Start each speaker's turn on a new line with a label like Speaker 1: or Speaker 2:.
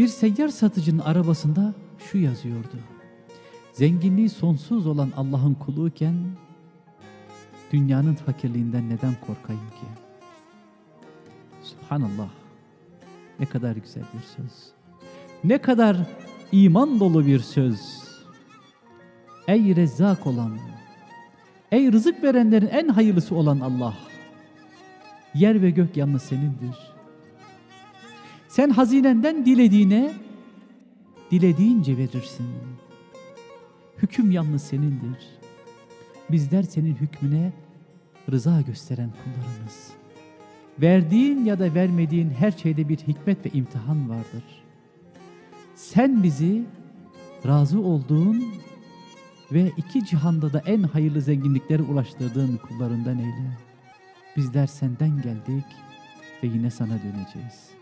Speaker 1: Bir seyyar satıcının arabasında şu yazıyordu. Zenginliği sonsuz olan Allah'ın kuluyken dünyanın fakirliğinden neden korkayım ki? Subhanallah. Ne kadar güzel bir söz. Ne kadar iman dolu bir söz. Ey rezzak olan, ey rızık verenlerin en hayırlısı olan Allah. Yer ve gök yalnız senindir. Sen hazinenden dilediğine, dilediğince verirsin. Hüküm yalnız senindir. Bizler senin hükmüne rıza gösteren kullarınız. Verdiğin ya da vermediğin her şeyde bir hikmet ve imtihan vardır. Sen bizi razı olduğun ve iki cihanda da en hayırlı zenginliklere ulaştırdığın kullarından eyle. Bizler senden geldik ve yine sana döneceğiz.